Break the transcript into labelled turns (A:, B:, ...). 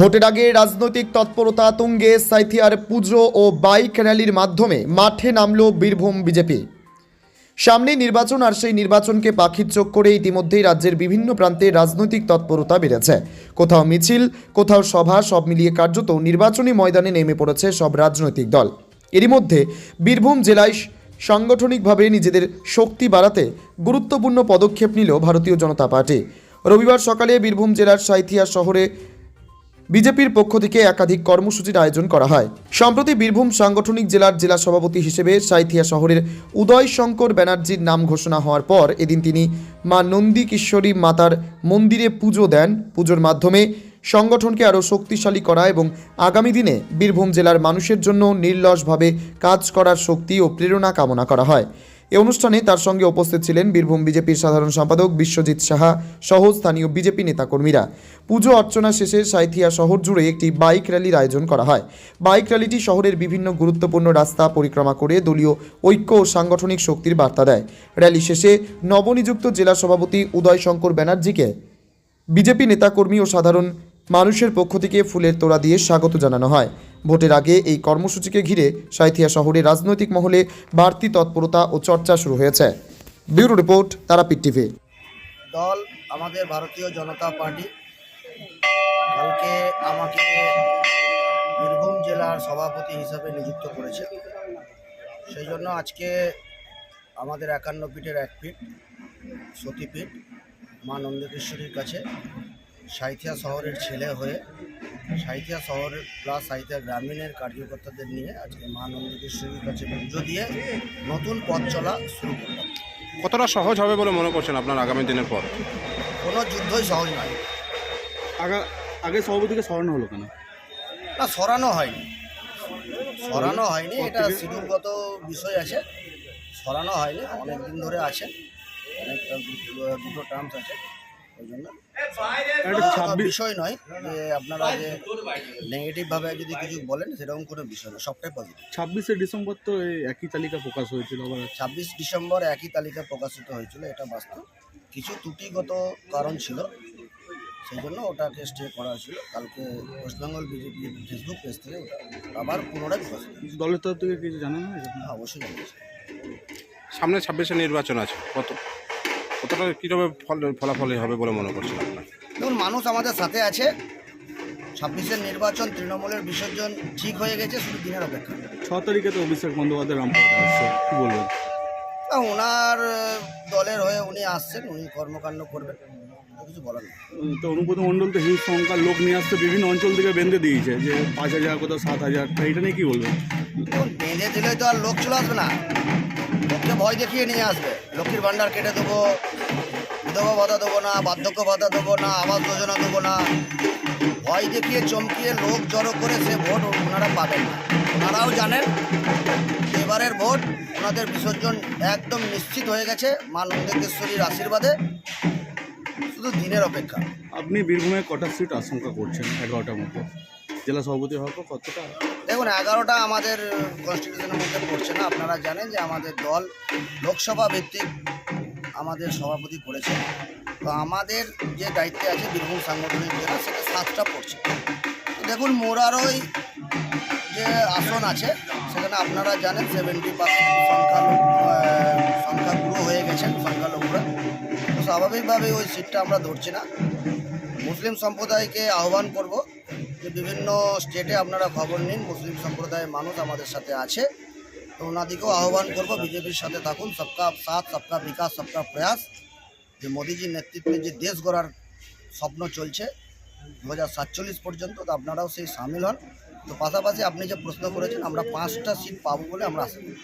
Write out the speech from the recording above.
A: ভোটের আগে রাজনৈতিক তৎপরতা, তুঙ্গে, সাইথিয়ার পুজো ও বাইক র্যালির মাধ্যমে মাঠে নামল বীরভূম বিজেপি। সামনে নির্বাচন আর সেই নির্বাচনকে পাখির চোখ করে ইতিমধ্যেই রাজ্যের বিভিন্ন প্রান্তে রাজনৈতিক তৎপরতা বেড়েছে। কোথাও মিছিল, কোথাও সভা, সব মিলিয়ে কার্যত নির্বাচনী ময়দানে নেমে পড়েছে সব রাজনৈতিক দল। এরই মধ্যে বীরভূম জেলায় সাংগঠনিকভাবে নিজেদের শক্তি বাড়াতে গুরুত্বপূর্ণ পদক্ষেপ নিল ভারতীয় জনতা পার্টি। রবিবার সকালে বীরভূম জেলার সাইথিয়া শহরে বিজেপির পক্ষ থেকে একাধিক কর্মসূচির আয়োজন করা হয়। সম্প্রতি বীরভূম সাংগঠনিক জেলার জেলা সভাপতি হিসেবে সাইথিয়া শহরের উদয় শঙ্কর ব্যানার্জির নাম ঘোষণা হওয়ার পর এদিন তিনি মা নন্দী কিশোরী মাতার মন্দিরে পুজো দেন। পুজোর মাধ্যমে সংগঠনকে আরও শক্তিশালী করা এবং আগামী দিনে বীরভূম জেলার মানুষের জন্য নির্লসভাবে কাজ করার শক্তি ও প্রেরণা কামনা করা হয়। এ অনুষ্ঠানে তার সঙ্গে উপস্থিত ছিলেন বীরভূম বিজেপির সাধারণ সম্পাদক বিশ্বজিৎ সাহা সহ স্থানীয় বিজেপি নেতাকর্মীরা। পুজো অর্চনা শেষে সাঁইথিয়া শহর জুড়ে একটি বাইক র্যালির আয়োজন করা হয়। বাইক র্যালিটি শহরের বিভিন্ন গুরুত্বপূর্ণ রাস্তা পরিক্রমা করে দলীয় ঐক্য ও সাংগঠনিক শক্তির বার্তা দেয়। র্যালি শেষে নবনিযুক্ত জেলা সভাপতি উদয় শঙ্কর ব্যানার্জিকে বিজেপি নেতাকর্মী ও সাধারণ মানুষের পক্ষ থেকে ফুলের তোড়া দিয়ে স্বাগত জানানো হয়। ভোটের আগে এই কর্মসূচিকে ঘিরে সাঁইথিয়া শহরে রাজনৈতিক মহলে বাড়তি তৎপরতা ও চর্চা শুরু হয়েছে। Bureau report, Tarapith TV.
B: দল আমাদের ভারতীয় জনতা পার্টি। কালকে আমাকে বীরভূম জেলার সভাপতি হিসাবে নিযুক্ত করেছে। সেই জন্য আজকে আমাদের একান্ন ফিটের এক ফিট সতীপীঠ মা নন্দকেশ্বরীর কাছে সাঁইথিয়া শহরের ছেলে হয়ে সাঁইথিয়া শহরের প্লাস সাঁইথিয়া গ্রামীণের কার্যকর্তাদের নিয়ে আজকে মা নন্দকেশ্বরীর কাছে পুজো দিয়ে নতুন পথ চলা শুরু করলাম
C: কতটা সহজ হবে বলে মনে করছেন আপনার আগামী দিনের পর
B: কোনো যুদ্ধই সহজ নয়।
D: আগা আগে সভাপতিকে সরানো হলো কেন?
B: না সরানো হয়নি। সরানো হয়নি এটা শিডিউলগত বিষয় আছে। সরানো হয়নি অনেক দিন ধরে আছে। অনেক দুটো টার্মস আছে। ওই জন্য বিষয় নয় যে আপনারা যে নেগেটিভভাবে যদি কিছু বলেন সেরকম কোনো বিষয় নয় সবটাই পজিটিভ
D: ছাব্বিশে ডিসেম্বর তো এই একই তালিকা প্রকাশ হয়েছিল
B: ছাব্বিশ ডিসেম্বর একই তালিকা প্রকাশিত হয়েছিল এটা বাস্তব। কিছু ত্রুটিগত কারণ ছিল সেই জন্য ওটাকে স্টে করা হয়েছিল। কালকে ওয়েস্টবেঙ্গল বিজেপির ফেসবুক পেজ থেকে আবার পুনরায় প্রকাশিত।
D: দলের তরফ থেকে কিছু জানানো
B: হ্যাঁ, অবশ্যই জানিয়েছি
C: সামনে ছাব্বিশে নির্বাচন আছে কত কতটা কীভাবে ফল ফলাফল হবে বলে মনে করছেন আপনার
B: দেখুন মানুষ আমাদের সাথে আছে। ছাব্বিশের নির্বাচন তৃণমূলের বিসর্জন ঠিক হয়ে গেছে শুধু দিনের অপেক্ষা।
D: ছ তারিখে তো অভিষেক বন্দ্যোপাধ্যায় রামপুরহাটে আসছে কি বলবেন?
B: তা ওনার দলের হয়ে উনি আসছেন উনি কর্মকাণ্ড করবেন কিছু বলার নেই।
D: তো অনুব্রত মণ্ডল তো হিউজ সংখ্যার লোক নিয়ে আসতে বিভিন্ন অঞ্চল থেকে বেঁধে দিয়েছে যে পাঁচ হাজার কোথাও সাত হাজার এটা নিয়ে কি বলবেন?
B: বেঁধে দিলে তো আর লোক চলে আসবে না। লোককে ভয় দেখিয়ে নিয়ে আসবে। লক্ষ্মীর ভাণ্ডার কেটে দেবো, বিধবা ভাতা দেবো না, বার্ধক্য ভাতা দেবো না, আবাস যোজনা দেবো না। ভয় দেখিয়ে চমকিয়ে লোক জড়ো করে সে ভোট ওনারা পাবেন না। ওনারাও জানেন, এবারের ভোট ওনাদের বিসর্জন একদম নিশ্চিত হয়ে গেছে মা নন্দেশ্বরীর আশীর্বাদে। শুধু দিনের অপেক্ষা।
D: আপনি বীরভূমে কটা সিট আশঙ্কা করছেন এগারোটার মধ্যে? জেলা সভাপতি হওয়ার পর কতটা?
B: দেখুন, এগারোটা আমাদের কনস্টিটিউশনের মধ্যে পড়ছে না। আপনারা জানেন যে আমাদের দল লোকসভা ভিত্তিক আমাদের সভাপতি করেছে তো আমাদের যে দায়িত্বে আছে বীরভূম সাংগঠনিক জেলা, সেটা সাতটা পড়ছে। দেখুন, মোরারই যে আসন আছে, সেখানে আপনারা জানেন সেভেন্টি পার্সেন্ট সংখ্যালঘু সংখ্যাগুরু হয়ে গেছেন সংখ্যালঘুরা। তো স্বাভাবিকভাবে ওই সিটটা আমরা ধরছি না। মুসলিম সম্প্রদায়কে আহ্বান করব যে বিভিন্ন স্টেটে আপনারা খবর নিন, মুসলিম সম্প্রদায়ের মানুষ আমাদের সাথে আছে। তো ওনাদিকেও আহ্বান করব, বিজেপির সাথে থাকুন, সবকা সাথ, সবকা বিকাশ, সবকা প্রয়াস। যে মোদিজির নেতৃত্বে যে দেশ গড়ার স্বপ্ন চলছে, দু হাজার সাতচল্লিশ পর্যন্ত, তো আপনারাও সেই সামিল হন। তো পাশাপাশি আপনি যে প্রশ্ন করেছেন, আমরা পাঁচটা সিট পাবো বলে আমরা আশা করি।